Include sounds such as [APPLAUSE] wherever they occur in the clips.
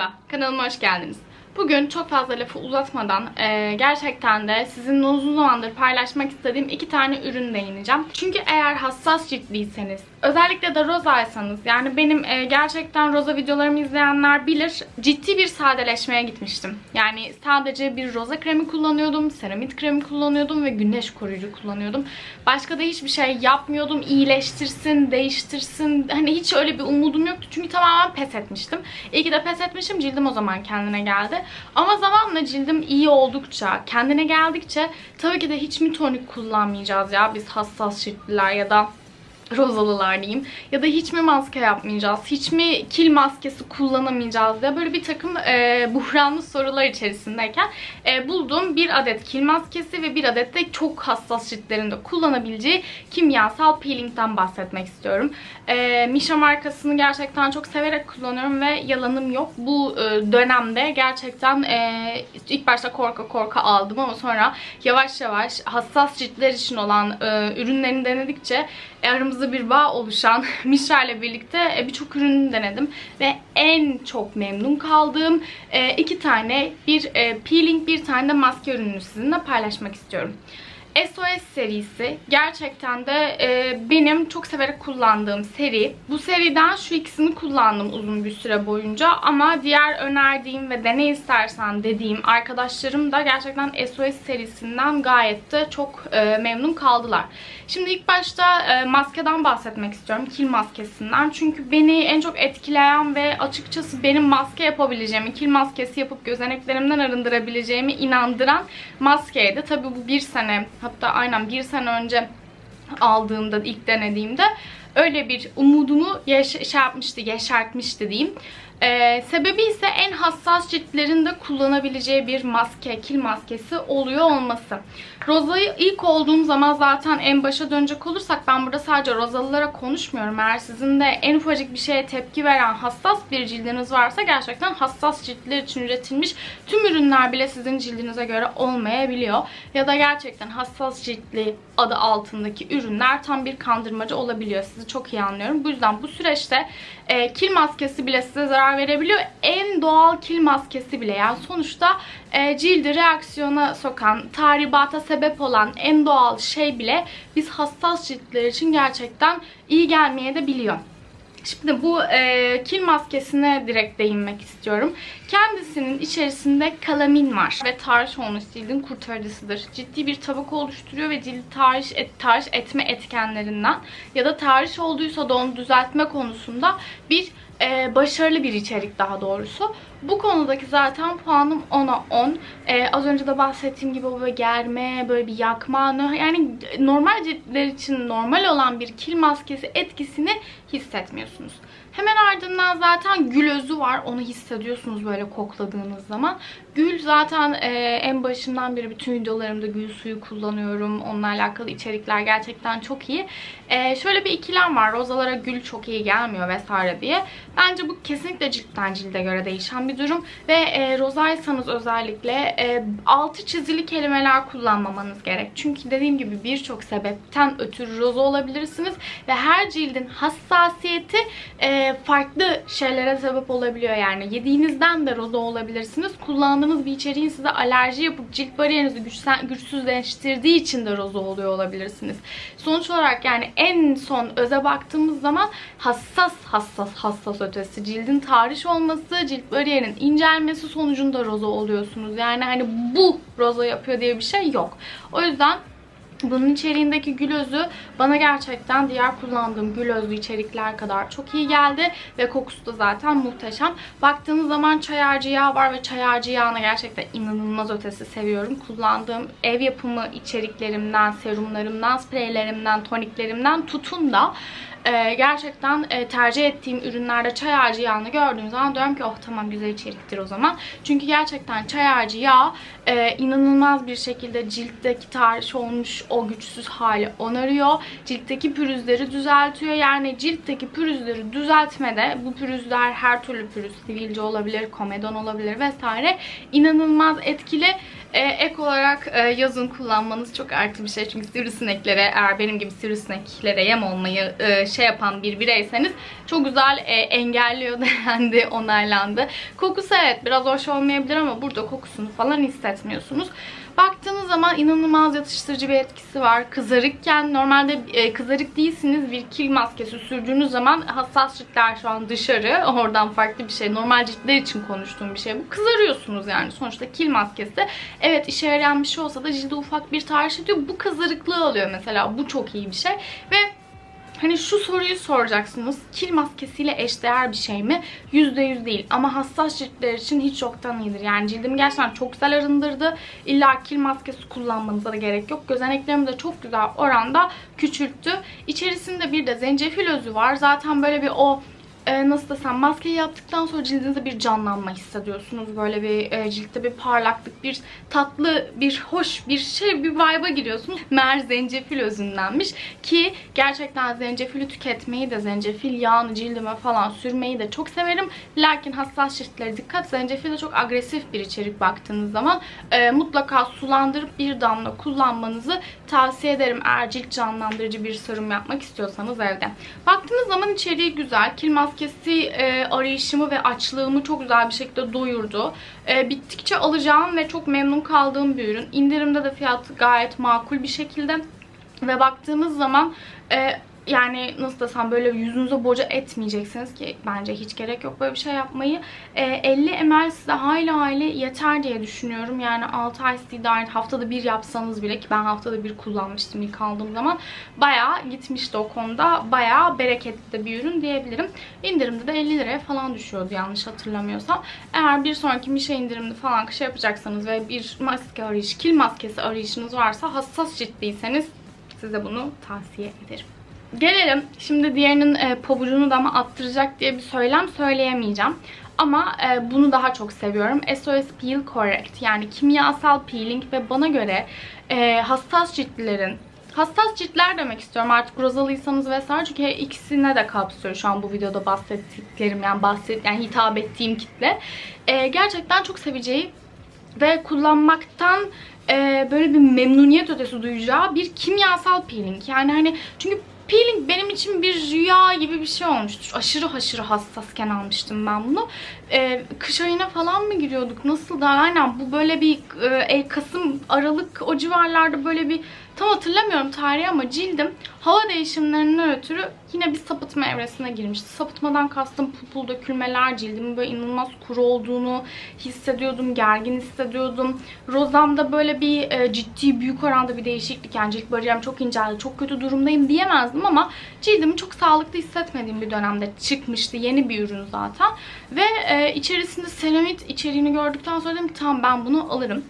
Merhaba, kanalıma hoş geldiniz. Bugün çok fazla lafı uzatmadan e, gerçekten de sizinle uzun zamandır paylaşmak istediğim iki tane ürün değineceğim. Çünkü eğer hassas ciltliyseniz, özellikle de rozaysanız, yani benim e, gerçekten roza videolarımı izleyenler bilir, ciddi bir sadeleşmeye gitmiştim. Yani sadece bir roza kremi kullanıyordum, seramit kremi kullanıyordum ve güneş koruyucu kullanıyordum. Başka da hiçbir şey yapmıyordum. İyileştirsin, değiştirsin. Hani hiç öyle bir umudum yoktu. Çünkü tamamen pes etmiştim. İyi ki de pes etmişim. Cildim o zaman kendine geldi. Ama zamanla cildim iyi oldukça, kendine geldikçe tabii ki de hiç mi tonik kullanmayacağız ya biz hassas ciltliler ya da rozalılar diyeyim. Ya da hiç mi maske yapmayacağız? Hiç mi kil maskesi kullanamayacağız diye böyle bir takım e, buhranlı sorular içerisindeyken e, bulduğum bir adet kil maskesi ve bir adet de çok hassas ciltlerinde kullanabileceği kimyasal peelingden bahsetmek istiyorum. E, Misha markasını gerçekten çok severek kullanıyorum ve yalanım yok. Bu e, dönemde gerçekten e, ilk başta korka korka aldım ama sonra yavaş yavaş hassas ciltler için olan e, ürünlerini denedikçe aramızda bir bağ oluşan [LAUGHS] Mishra ile birlikte e, birçok ürünü denedim ve en çok memnun kaldığım e, iki tane bir e, peeling bir tane de maske ürününü sizinle paylaşmak istiyorum. SOS serisi gerçekten de e, benim çok severek kullandığım seri. Bu seriden şu ikisini kullandım uzun bir süre boyunca ama diğer önerdiğim ve dene istersen dediğim arkadaşlarım da gerçekten SOS serisinden gayet de çok e, memnun kaldılar. Şimdi ilk başta e, maskeden bahsetmek istiyorum. Kil maskesinden. Çünkü beni en çok etkileyen ve açıkçası benim maske yapabileceğimi, kil maskesi yapıp gözeneklerimden arındırabileceğimi inandıran maskeydi. Tabi bu bir sene hatta aynen bir sene önce aldığımda, ilk denediğimde öyle bir umudumu yaş şey yapmıştı, yeşertmişti diyeyim. Ee, sebebi ise en hassas ciltlerinde kullanabileceği bir maske, kil maskesi oluyor olması. Rozayı ilk olduğum zaman zaten en başa dönecek olursak ben burada sadece rozalılara konuşmuyorum. Eğer sizin de en ufacık bir şeye tepki veren hassas bir cildiniz varsa gerçekten hassas ciltler için üretilmiş tüm ürünler bile sizin cildinize göre olmayabiliyor. Ya da gerçekten hassas ciltli adı altındaki ürünler tam bir kandırmacı olabiliyor. Sizi çok iyi anlıyorum. Bu yüzden bu süreçte e, kil maskesi bile size zarar verebiliyor. En doğal kil maskesi bile yani sonuçta e, cildi reaksiyona sokan, tahribata sebep olan en doğal şey bile biz hassas ciltler için gerçekten iyi gelmeye de biliyor. Şimdi bu e, kil maskesine direkt değinmek istiyorum. Kendisinin içerisinde kalamin var ve tahriş olmuş cildin kurtarıcısıdır. Ciddi bir tabaka oluşturuyor ve cildi tahriş, et, tahriş etme etkenlerinden ya da tahriş olduysa da onu düzeltme konusunda bir e, başarılı bir içerik daha doğrusu. Bu konudaki zaten puanım 10'a 10. Ee, az önce de bahsettiğim gibi böyle germe, böyle bir yakma, yani normal ciltler için normal olan bir kil maskesi etkisini hissetmiyorsunuz. Hemen ardından zaten gül özü var. Onu hissediyorsunuz böyle kokladığınız zaman. Gül zaten e, en başından beri bütün videolarımda gül suyu kullanıyorum. Onunla alakalı içerikler gerçekten çok iyi. E, şöyle bir ikilem var. Rozalara gül çok iyi gelmiyor vesaire diye. Bence bu kesinlikle ciltten cilde göre değişen bir durum. Ve e, rozaysanız özellikle e, altı çizili kelimeler kullanmamanız gerek. Çünkü dediğim gibi birçok sebepten ötürü roza olabilirsiniz. Ve her cildin hassasiyeti e, farklı şeylere sebep olabiliyor. Yani yediğinizden de roza olabilirsiniz. Kullandığınız bir içeriğin size alerji yapıp cilt bariyerinizi güçsen, güçsüzleştirdiği için de roza oluyor olabilirsiniz. Sonuç olarak yani en son öze baktığımız zaman hassas hassas hassas ötesi cildin tahriş olması, cilt bariyerinin incelmesi sonucunda roza oluyorsunuz. Yani hani bu roza yapıyor diye bir şey yok. O yüzden bunun içeriğindeki gül özü bana gerçekten diğer kullandığım gül özlü içerikler kadar çok iyi geldi. Ve kokusu da zaten muhteşem. Baktığınız zaman çay yağı var ve çay ağacı yağını gerçekten inanılmaz ötesi seviyorum. Kullandığım ev yapımı içeriklerimden, serumlarımdan, spreylerimden, toniklerimden tutun da e, gerçekten e, tercih ettiğim ürünlerde çay ağacı yağını gördüğüm zaman diyorum ki oh tamam güzel içeriktir o zaman. Çünkü gerçekten çay ağacı yağı e, inanılmaz bir şekilde ciltteki tahriş olmuş o güçsüz hali onarıyor. Ciltteki pürüzleri düzeltiyor. Yani ciltteki pürüzleri düzeltmede bu pürüzler her türlü pürüz, sivilce olabilir, komedon olabilir vesaire inanılmaz etkili. Ee, ek olarak e, yazın kullanmanız çok artı bir şey. Çünkü sivrisineklere eğer benim gibi sivrisineklere yem olmayı e, şey yapan bir bireyseniz çok güzel e, engelliyor [LAUGHS] dendi, onaylandı. Kokusu evet biraz hoş olmayabilir ama burada kokusunu falan hissetmiyorsunuz. Baktığınız zaman inanılmaz yatıştırıcı bir etkisi var. Kızarıkken normalde e, kızarık değilsiniz bir kil maskesi sürdüğünüz zaman hassas ciltler şu an dışarı. Oradan farklı bir şey. Normal ciltler için konuştuğum bir şey bu. Kızarıyorsunuz yani. Sonuçta kil maskesi. Evet işe yarayan bir şey olsa da cilde ufak bir tahriş ediyor. Bu kızarıklığı alıyor mesela. Bu çok iyi bir şey. Ve Hani şu soruyu soracaksınız. Kil maskesiyle eşdeğer bir şey mi? %100 değil. Ama hassas ciltler için hiç yoktan iyidir. Yani cildimi gerçekten çok güzel arındırdı. İlla kil maskesi kullanmanıza da gerek yok. Gözeneklerimi de çok güzel oranda küçülttü. İçerisinde bir de zencefil özü var. Zaten böyle bir o e, nasıl desem maskeyi yaptıktan sonra cildinizde bir canlanma hissediyorsunuz. Böyle bir e, ciltte bir parlaklık, bir tatlı, bir hoş bir şey, bir vibe'a giriyorsunuz. Mer zencefil özündenmiş ki gerçekten zencefili tüketmeyi de zencefil yağını cildime falan sürmeyi de çok severim. Lakin hassas ciltlere dikkat. Zencefil de çok agresif bir içerik baktığınız zaman. E, mutlaka sulandırıp bir damla kullanmanızı tavsiye ederim eğer cilt canlandırıcı bir serum yapmak istiyorsanız evde. Baktığınız zaman içeriği güzel. Kil maskesi e, arayışımı ve açlığımı çok güzel bir şekilde doyurdu. E, bittikçe alacağım ve çok memnun kaldığım bir ürün. İndirimde de fiyatı gayet makul bir şekilde. Ve baktığımız zaman e, yani nasıl desem böyle yüzünüze boca etmeyeceksiniz ki bence hiç gerek yok böyle bir şey yapmayı. E, 50 ml size hayli hayli yeter diye düşünüyorum. Yani 6 ay size idare haftada bir yapsanız bile ki ben haftada bir kullanmıştım ilk aldığım zaman. Bayağı gitmişti o konuda. Bayağı bereketli de bir ürün diyebilirim. İndirimde de 50 liraya falan düşüyordu yanlış hatırlamıyorsam. Eğer bir sonraki bir şey indirimli falan şey yapacaksanız ve bir maske arayışı, kil maskesi arayışınız varsa hassas ciltliyseniz size bunu tavsiye ederim. Gelelim. Şimdi diğerinin e, pabucunu da mı attıracak diye bir söylem söyleyemeyeceğim. Ama e, bunu daha çok seviyorum. SOS Peel Correct yani kimyasal peeling ve bana göre e, hassas ciltlilerin Hassas ciltler demek istiyorum artık rozalıysanız vesaire çünkü ikisine de kapsıyor şu an bu videoda bahsettiklerim yani bahset yani hitap ettiğim kitle. E, gerçekten çok seveceği ve kullanmaktan e, böyle bir memnuniyet ötesi duyacağı bir kimyasal peeling. Yani hani çünkü Peeling benim için bir rüya gibi bir şey olmuştur. Aşırı aşırı hassasken almıştım ben bunu. Ee, kış ayına falan mı giriyorduk? Nasıl da aynen bu böyle bir e, Kasım, Aralık o civarlarda böyle bir tam hatırlamıyorum tarihi ama cildim hava değişimlerinden ötürü yine bir sapıtma evresine girmişti. Sapıtmadan kastım pupul dökülmeler, cildimin böyle inanılmaz kuru olduğunu hissediyordum, gergin hissediyordum. Rozamda böyle bir e, ciddi büyük oranda bir değişiklik yani cilt bariyerim çok inceldi, çok kötü durumdayım diyemezdim ama cildimi çok sağlıklı hissetmediğim bir dönemde çıkmıştı. Yeni bir ürün zaten. Ve e, içerisinde seramit içeriğini gördükten sonra dedim tamam ben bunu alırım.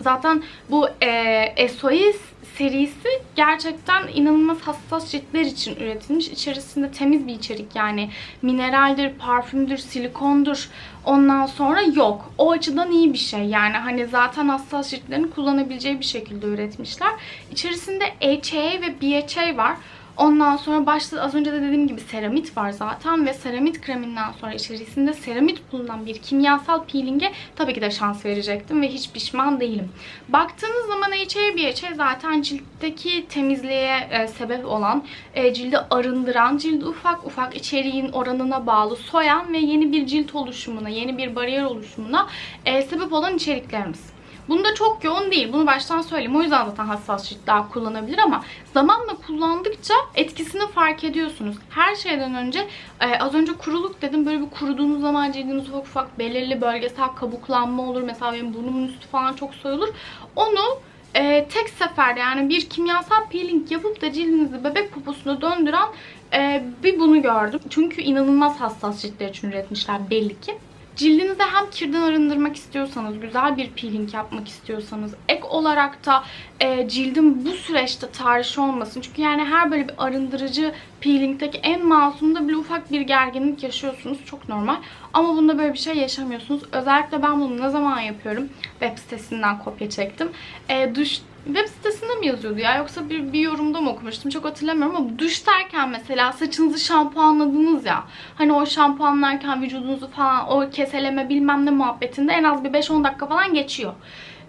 Zaten bu e, SOS serisi gerçekten inanılmaz hassas ciltler için üretilmiş. İçerisinde temiz bir içerik yani mineraldir, parfümdür, silikondur. Ondan sonra yok. O açıdan iyi bir şey. Yani hani zaten hassas ciltlerin kullanabileceği bir şekilde üretmişler. İçerisinde HA ve BHA var. Ondan sonra başta az önce de dediğim gibi seramit var zaten ve seramit kreminden sonra içerisinde seramit bulunan bir kimyasal peelinge tabii ki de şans verecektim ve hiç pişman değilim. Baktığınız zaman HA BHA zaten ciltteki temizliğe e, sebep olan, e, cildi arındıran, cildi ufak ufak içeriğin oranına bağlı soyan ve yeni bir cilt oluşumuna, yeni bir bariyer oluşumuna e, sebep olan içeriklerimiz. Bunda çok yoğun değil. Bunu baştan söyleyeyim. O yüzden zaten hassas cilt daha kullanabilir ama zamanla kullandıkça etkisini fark ediyorsunuz. Her şeyden önce e, az önce kuruluk dedim. Böyle bir kuruduğunuz zaman cildiniz ufak ufak belirli bölgesel kabuklanma olur. Mesela benim burnumun üstü falan çok soyulur. Onu e, tek seferde yani bir kimyasal peeling yapıp da cildinizi bebek poposuna döndüren e, bir bunu gördüm. Çünkü inanılmaz hassas ciltler için üretmişler belli ki. Cildinizi hem kirden arındırmak istiyorsanız, güzel bir peeling yapmak istiyorsanız, ek olarak da e, cildim bu süreçte tahriş olmasın. Çünkü yani her böyle bir arındırıcı peelingdeki en masumda bile ufak bir gerginlik yaşıyorsunuz. Çok normal. Ama bunda böyle bir şey yaşamıyorsunuz. Özellikle ben bunu ne zaman yapıyorum? Web sitesinden kopya çektim. E, duş web sitesinde mi yazıyordu ya yoksa bir, bir yorumda mı okumuştum çok hatırlamıyorum ama duş derken mesela saçınızı şampuanladınız ya hani o şampuanlarken vücudunuzu falan o keseleme bilmem ne muhabbetinde en az bir 5-10 dakika falan geçiyor.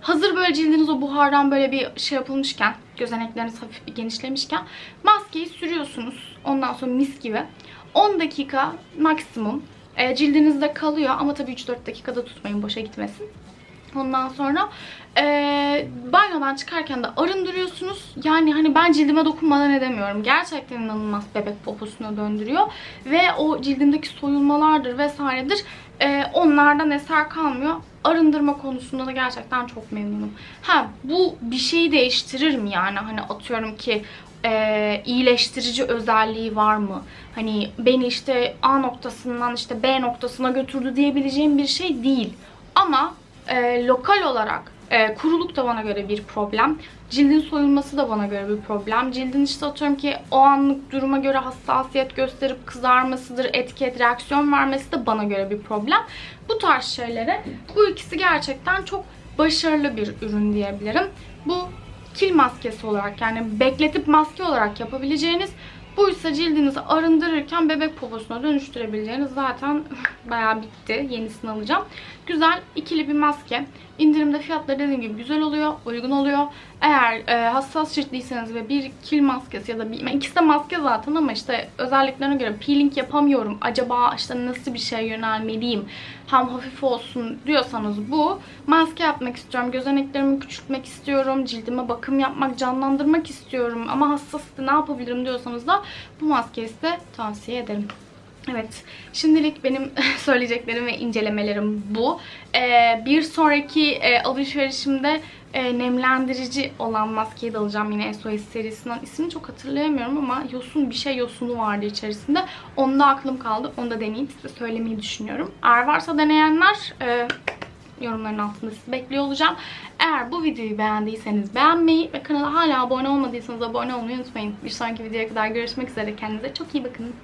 Hazır böyle cildiniz o buhardan böyle bir şey yapılmışken, gözenekleriniz hafif bir genişlemişken maskeyi sürüyorsunuz. Ondan sonra mis gibi. 10 dakika maksimum e, cildinizde kalıyor ama tabii 3-4 dakikada tutmayın boşa gitmesin. Ondan sonra e, banyodan çıkarken de arındırıyorsunuz. Yani hani ben cildime dokunmadan edemiyorum. Gerçekten inanılmaz bebek poposuna döndürüyor. Ve o cildimdeki soyulmalardır vesairedir. E, onlardan eser kalmıyor. Arındırma konusunda da gerçekten çok memnunum. Ha bu bir şeyi değiştirir mi yani? Hani atıyorum ki e, iyileştirici özelliği var mı? Hani beni işte A noktasından işte B noktasına götürdü diyebileceğim bir şey değil. Ama e, lokal olarak e, kuruluk da bana göre bir problem. Cildin soyulması da bana göre bir problem. Cildin işte atıyorum ki o anlık duruma göre hassasiyet gösterip kızarmasıdır, etiket, reaksiyon vermesi de bana göre bir problem. Bu tarz şeylere bu ikisi gerçekten çok başarılı bir ürün diyebilirim. Bu kil maskesi olarak yani bekletip maske olarak yapabileceğiniz buysa cildinizi arındırırken bebek poposuna dönüştürebileceğiniz zaten [LAUGHS] bayağı bitti. Yenisini alacağım. Güzel ikili bir maske. İndirimde fiyatları dediğim gibi güzel oluyor, uygun oluyor. Eğer e, hassas ciltliyseniz ve bir kil maskesi ya da bir, ikisi de maske zaten ama işte özelliklerine göre peeling yapamıyorum. Acaba işte nasıl bir şey yönelmeliyim? Hem hafif olsun diyorsanız bu. Maske yapmak istiyorum. Gözeneklerimi küçültmek istiyorum. Cildime bakım yapmak, canlandırmak istiyorum. Ama hassas ne yapabilirim diyorsanız da bu maskeyi size tavsiye ederim. Evet, şimdilik benim [LAUGHS] söyleyeceklerim ve incelemelerim bu. Ee, bir sonraki e, alışverişimde e, nemlendirici olan maskeyi de alacağım yine SOS serisinden. İsmini çok hatırlayamıyorum ama yosun bir şey yosunu vardı içerisinde. Onda aklım kaldı. Onu da deneyip size söylemeyi düşünüyorum. Eğer varsa deneyenler e, yorumların altında sizi bekliyor olacağım. Eğer bu videoyu beğendiyseniz beğenmeyi ve kanala hala abone olmadıysanız abone olmayı unutmayın. Bir sonraki videoya kadar görüşmek üzere. Kendinize çok iyi bakın.